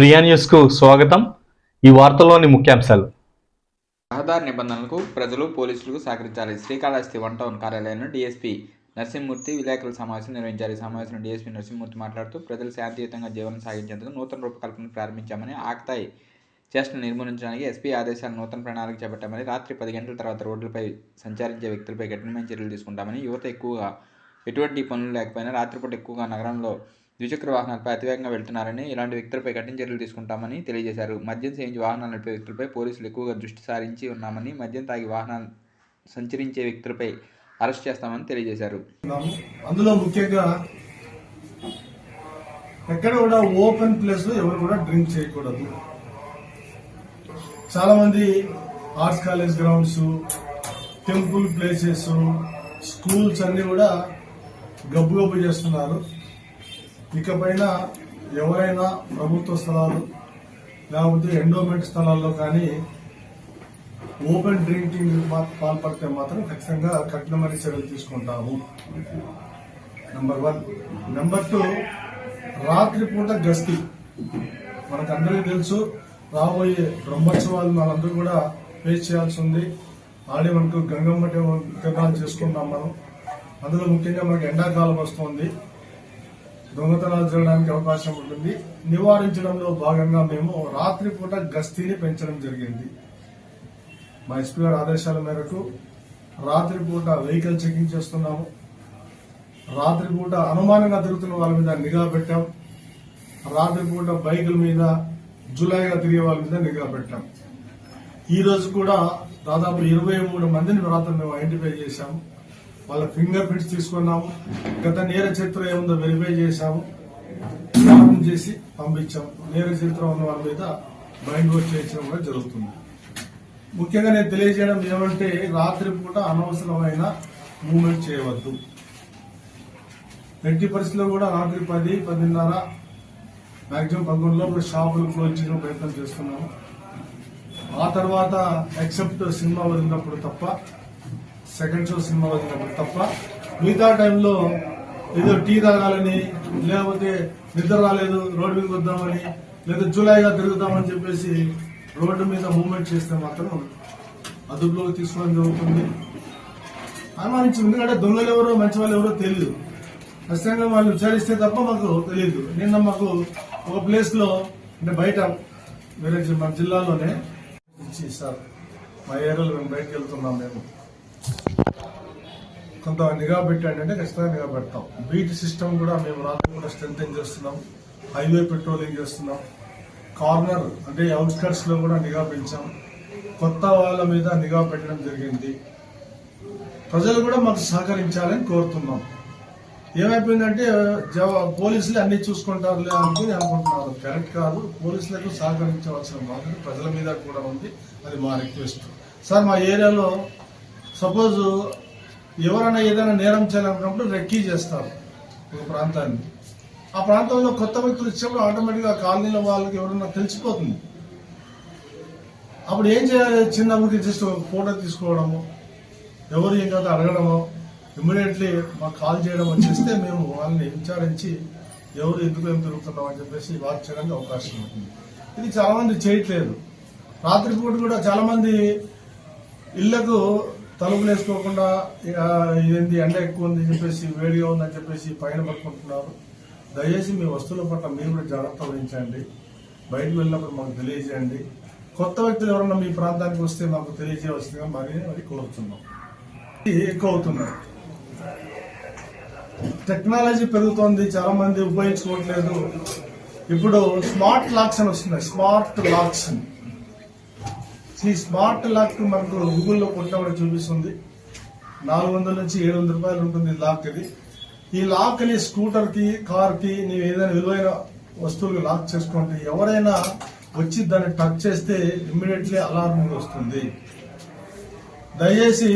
ప్రియా న్యూస్కు స్వాగతం. ఈ వార్తల్లోని ముఖ్యాంశాలు. రహదారి నిబంధనలకు ప్రజలు పోలీసులకు సహకరించాలి. శ్రీకాళహస్తి వన్ టౌన్ కార్యాలయంలో డిఎస్పీ నరసింహమూర్తి విలేకరుల సమావేశం నిర్వహించారు. ఈ సమావేశంలో డిఎస్పీ నరసింహమూర్తి మాట్లాడుతూ ప్రజలు శాంతియుతంగా జీవనం సాగించేందుకు నూతన రూపకల్పన ప్రారంభించామని ఆక్తాయి చేష్టను నిర్మూలించడానికి ఎస్పీ ఆదేశాలు నూతన ప్రణాళిక చేపట్టామని రాత్రి పది గంటల తర్వాత రోడ్లపై సంచరించే వ్యక్తులపై కఠినమైన చర్యలు తీసుకుంటామని యువత ఎక్కువగా ఎటువంటి పనులు లేకపోయినా రాత్రిపూట ఎక్కువగా నగరంలో ద్విచక్ర వాహనాలపై అతివేగంగా వెళ్తున్నారని ఇలాంటి వ్యక్తులపై కఠిన చర్యలు తీసుకుంటామని తెలియజేశారు. మద్యం సేవించి వాహనాలు నడిపే వ్యక్తులపై పోలీసులు ఎక్కువగా దృష్టి సారించి ఉన్నామని మద్యం తాగి వాహనాలు సంచరించే వ్యక్తులపై అరెస్ట్ చేస్తామని తెలియజేశారు. అందులో ముఖ్యంగా ఎక్కడ కూడా ఓపెన్ ప్లేస్లో ఎవరు కూడా డ్రింక్ చేయకూడదు. చాలా మంది arts college grounds temple places schools అన్ని కూడా గబ్బు గబ్బు చేస్తున్నారు. ఇకపైన ఎవరైనా ప్రభుత్వ స్థలాలు లేకపోతే ఎండోమెంట్ స్థలాల్లో కానీ ఓపెన్ డ్రింకింగ్ పాల్పడితే మాత్రం ఖచ్చితంగా కఠినమైన చర్యలు తీసుకుంటాము. నెంబర్ వన్ నెంబర్ టూ రాత్రిపూట గస్తీ. మనకందరికీ తెలుసు రాబోయే బ్రహ్మోత్సవాలు మనందరూ కూడా ఫేస్ చేయాల్సి ఉంది. ఆడే మనకు గంగమ్మ తిరణాలు చేసుకుంటాం మనం. అందులో ముఖ్యంగా మనకి ఎండాకాలం వస్తుంది. దొంగతనాలు జరగడానికి అవకాశం ఉంటుంది. నివారించడంలో భాగంగా మేము రాత్రిపూట గస్తీని పెంచడం జరిగింది. మా ఎస్పీ గారి ఆదేశాల మేరకు రాత్రిపూట వెహికల్ చెకింగ్ చేస్తున్నాము. రాత్రిపూట అనుమానంగా తిరుగుతున్న వాళ్ళ మీద నిఘా పెట్టాం. రాత్రిపూట బైకుల మీద జులైగా తిరిగే వాళ్ళ మీద నిఘా పెట్టాం. ఈ రోజు కూడా దాదాపు ఇరవై మూడు మందిని రాత్రి మేము ఐడెంటిఫై చేశాము. వాళ్ళ ఫింగర్ ప్రింట్స్ తీసుకున్నాము. గత నేర చరిత్ర ఏముందో వెరిఫై చేశాము. ప్రారంభం చేసి పంపించాము. నేర చరిత్ర ఉన్న వాళ్ళ మీద బైండ్ వర్క్ చేయించడం కూడా జరుగుతుంది. ముఖ్యంగా నేను తెలియజేయడం ఏమంటే రాత్రిపూట అనవసరమైన మూమెంట్ చేయవద్దు. ఎట్టి పరిస్థితుల్లో కూడా రాత్రి పది పదిన్నర మాక్సిమం పదకొండు లోపల షాపులు క్లోజ్ చేయడం ప్రయత్నం చేస్తున్నాము. ఆ తర్వాత ఎక్సెప్ట్ సినిమా వదిలినప్పుడు తప్ప సెకండ్ షో సినిమా వచ్చినప్పుడు తప్ప మిగతా టైంలో ఏదో టీ తాగాలని లేకపోతే నిద్ర రాలేదు రోడ్డు మీద వద్దామని లేదా జూలైగా తిరుగుదామని చెప్పేసి రోడ్డు మీద మూవ్మెంట్ చేస్తే మాత్రం అదుపులోకి తీసుకోవడం జరుగుతుంది. అనుమానించి ఎందుకంటే దొంగలు ఎవరో మంచి వాళ్ళు ఎవరో తెలియదు ఖచ్చితంగా వాళ్ళు విచారిస్తే తప్ప మాకు తెలియదు నిన్న మాకు ఒక ప్లేస్లో అంటే బయట వేరే మా మన జిల్లాలోనే ఇచ్చి సార్ మా ఏరియాలో మేము బయటకు వెళ్తున్నాం మేము. కొంత నిఘా పెట్టండి అంటే ఖచ్చితంగా నిఘా పెడతాం. బీట్ సిస్టమ్ కూడా మేము రాత్రి కూడా స్ట్రెంగ్ చేస్తున్నాం. హైవే పెట్రోలింగ్ చేస్తున్నాం. కార్నర్ అంటే అవుట్స్కట్స్లో కూడా నిఘా పెంచాం. కొత్త వాళ్ళ మీద నిఘా పెట్టడం జరిగింది. ప్రజలు కూడా మాకు సహకరించాలని కోరుతున్నాం. ఏమైపోయిందంటే పోలీసులు అన్ని చూసుకుంటారులే అనుకుని అనుకుంటున్నారు. కరెక్ట్ కాదు. పోలీసులకు సహకరించవలసిన బాధ్యత ప్రజల మీద కూడా ఉంది. అది మా రిక్వెస్ట్. సార్ మా ఏరియాలో సపోజ్ ఎవరైనా ఏదైనా నేరం చేయాలనుకున్నప్పుడు రెక్కీ చేస్తారు ఒక ప్రాంతాన్ని. ఆ ప్రాంతంలో కొత్త వ్యక్తులు ఇచ్చినప్పుడు ఆటోమేటిక్గా కాలనీలో వాళ్ళకి ఎవరన్నా తెలిసిపోతుంది. అప్పుడు ఏం చేయాలి? చిన్న ఊరికి జస్ట్ ఫోటో తీసుకోవడము ఎవరు ఏం కదా అడగడము ఇమ్మీడియట్లీ మాకు కాల్ చేయడం చేస్తే మేము వాళ్ళని విచారించి ఎవరు ఎందుకు ఏం తిరుగుతున్నాం అని చెప్పేసి వాచ్ చేయడానికి అవకాశం ఉంటుంది. ఇది చాలామంది చేయట్లేదు. రాత్రిపూట కూడా చాలామంది ఇళ్ళకు తలుపులు వేసుకోకుండా ఆ, ఎండ ఎక్కువ ఉంది చెప్పేసి వేడిగా ఉందని చెప్పేసి పైన పట్టుకుంటున్నారు. దయచేసి మీ వస్తువుల పట్ల మీరు కూడా జాగ్రత్త వహించండి. బయటకు వెళ్ళినప్పుడు మాకు తెలియజేయండి. కొత్త వ్యక్తులు ఎవరన్నా మీ ప్రాంతానికి వస్తే మాకు తెలియజేయవలసిందిగా మరి మరి కోరుతున్నాం. ఎక్కువ అవుతున్నాయి టెక్నాలజీ పెరుగుతోంది చాలా మంది ఉపయోగించుకోవట్లేదు. ఇప్పుడు స్మార్ట్ లాక్స్ అని వస్తున్నాయి. స్మార్ట్ లాక్స్ అని. ఈ స్మార్ట్ లాక్ మనకు గూగుల్లో కొట్టినప్పుడు చూపిస్తుంది. నాలుగు వందల నుంచి ఏడు వందల రూపాయలు ఉంటుంది ఈ లాక్ ఇది. ఈ లాక్ని స్కూటర్కి కార్కి నీవు ఏదైనా విలువైన వస్తువులు లాక్ చేసుకుంటే ఎవరైనా వచ్చి దాన్ని టచ్ చేస్తే ఇమ్మీడియట్లీ అలారం వస్తుంది. దయచేసి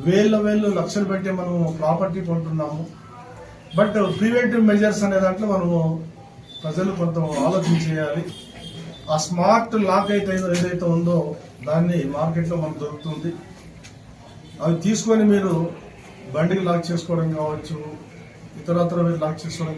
వేల వేలు లక్షలు పెట్టి మనం ప్రాపర్టీ కొంటున్నాము. బట్ ప్రివెంటివ్ మెజర్స్ అనే దాంట్లో మనము ప్రజలు కొంత ఆలోచన చేయాలి. ఆ స్మార్ట్ లాక్ అయితే ఏదైతే ఉందో దాన్ని మార్కెట్లో మనకు దొరుకుతుంది. అవి తీసుకొని మీరు బండికి లాక్ చేసుకోవడం కావచ్చు ఇతరత్ర మీరు లాక్ చేసుకోవడం